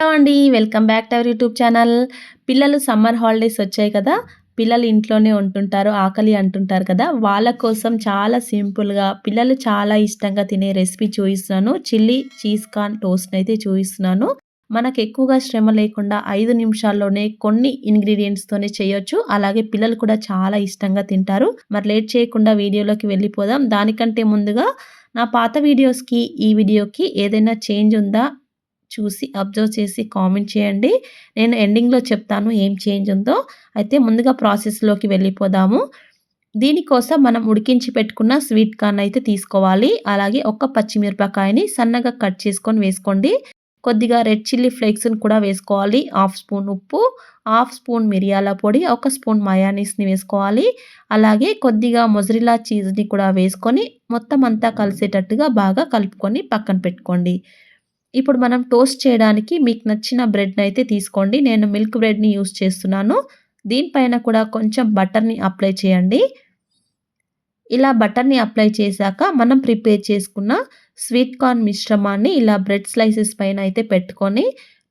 Hello అండి welcome back to our YouTube channel. పిల్లలు summer holidays వచ్చాయి కదా పిల్లలు ఇంట్లోనే ఉంటుంటారు ఆకలి అంటుంటారు కదా. వాళ్ళ కోసం చాలా సింపుల్గా పిల్లలు చాలా ఇష్టంగా తినే రెసిపీ చూపిస్తున్నాను. చిల్లీ చీజ్ కార్న్ టోస్ట్ అయితే చూపిస్తున్నాను. మనకు ఎక్కువగా శ్రమ లేకుండా ఐదు నిమిషాల్లోనే కొన్ని ఇంగ్రీడియంట్స్తోనే చేయొచ్చు. అలాగే పిల్లలు కూడా చాలా ఇష్టంగా తింటారు. మరి లేట్ చేయకుండా వీడియోలోకి వెళ్ళిపోదాం. దానికంటే ముందుగా నా పాత వీడియోస్కి ఈ వీడియోకి ఏదైనా చేంజ్ ఉందా? చూసి అబ్జర్వ్ చేసి కామెంట్ చేయండి. నేను ఎండింగ్లో చెప్తాను ఏం చేంజ్ ఉందో. అయితే ముందుగా ప్రాసెస్లోకి వెళ్ళిపోదాము. దీనికోసం మనం ఉడికించి పెట్టుకున్న స్వీట్ కార్న్ అయితే తీసుకోవాలి. అలాగే ఒక పచ్చిమిరపకాయని సన్నగా కట్ చేసుకొని వేసుకోండి. కొద్దిగా రెడ్ చిల్లీ ఫ్లేక్స్ని కూడా వేసుకోవాలి. హాఫ్ స్పూన్ ఉప్పు హాఫ్ స్పూన్ మిరియాల పొడి ఒక స్పూన్ మయానీస్ని వేసుకోవాలి. అలాగే కొద్దిగా మొజరిలా చీజ్ని కూడా వేసుకొని మొత్తం అంతా కలిసేటట్టుగా బాగా కలుపుకొని పక్కన పెట్టుకోండి. ఇప్పుడు మనం టోస్ట్ చేయడానికి మీకు నచ్చిన బ్రెడ్ని అయితే తీసుకోండి. నేను మిల్క్ బ్రెడ్ని యూస్ చేస్తున్నాను. దీనిపైన కూడా కొంచెం బటర్ని అప్లై చేయండి. ఇలా బటర్ని అప్లై చేశాక మనం ప్రిపేర్ చేసుకున్న స్వీట్ కార్న్ మిశ్రమాన్ని ఇలా బ్రెడ్ స్లైసెస్ పైన అయితే పెట్టుకొని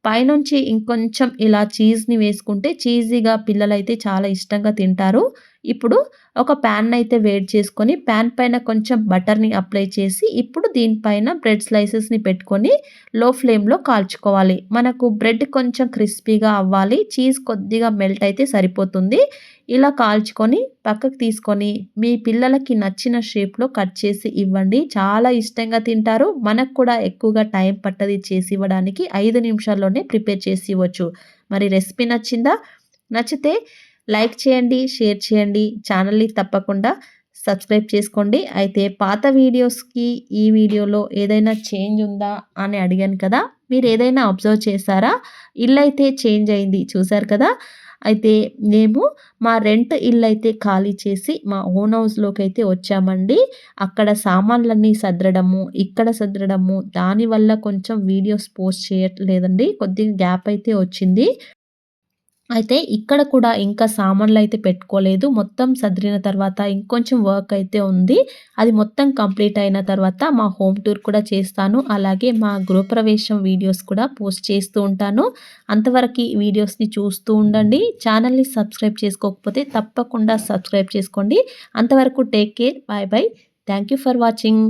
పైనుంచి ఇంకొంచెం ఇలా చీజ్ని వేసుకుంటే చీజీగా పిల్లలైతే చాలా ఇష్టంగా తింటారు. ఇప్పుడు ఒక ప్యాన్ అయితే వేడి చేసుకొని ప్యాన్ పైన కొంచెం బటర్ని అప్లై చేసి ఇప్పుడు దీనిపైన బ్రెడ్ స్లైసెస్ని పెట్టుకొని లో ఫ్లేమ్లో కాల్చుకోవాలి. మనకు బ్రెడ్ కొంచెం క్రిస్పీగా అవ్వాలి చీజ్ కొద్దిగా మెల్ట్ అయితే సరిపోతుంది. ఇలా కాల్చుకొని పక్కకు తీసుకొని మీ పిల్లలకి నచ్చిన షేప్లో కట్ చేసి ఇవ్వండి. చాలా ఇష్టంగా తింటారు. మనకు కూడా ఎక్కువగా టైం పట్టది చేసి ఇవ్వడానికి. ఐదు నిమిషాల్లోనే ప్రిపేర్ చేసి ఇవ్వచ్చు. మరి రెసిపీ నచ్చిందా? నచ్చితే లైక్ చేయండి షేర్ చేయండి ఛానల్ని తప్పకుండా సబ్స్క్రైబ్ చేసుకోండి. అయితే పాత వీడియోస్కి ఈ వీడియోలో ఏదైనా చేంజ్ ఉందా అని అడిగాను కదా మీరు ఏదైనా అబ్జర్వ్ చేశారా? ఇల్లు అయితే చేంజ్ అయింది చూసారు కదా? అయితే మేము మా రెంట్ ఇల్లు అయితే ఖాళీ చేసి మా ఓన్ హౌస్లోకి అయితే వచ్చామండి. అక్కడ సామాన్లన్నీ సదరడము ఇక్కడ సదరడము దానివల్ల కొంచెం వీడియోస్ పోస్ట్ చేయట్లేదండి. కొద్దిగా గ్యాప్ అయితే వచ్చింది. అయితే ఇక్కడ కూడా ఇంకా సామాన్లు అయితే పెట్టుకోలేదు. మొత్తం సదిరిన తర్వాత ఇంకొంచెం వర్క్ అయితే ఉంది. అది మొత్తం కంప్లీట్ అయిన తర్వాత మా హోమ్ టూర్ కూడా చేస్తాను. అలాగే మా గృహప్రవేశం వీడియోస్ కూడా పోస్ట్ చేస్తూ ఉంటాను. అంతవరకు వీడియోస్ని చూస్తూ ఉండండి. ఛానల్ని సబ్స్క్రైబ్ చేసుకోకపోతే తప్పకుండా సబ్స్క్రైబ్ చేసుకోండి. అంతవరకు take care bye bye thank you for watching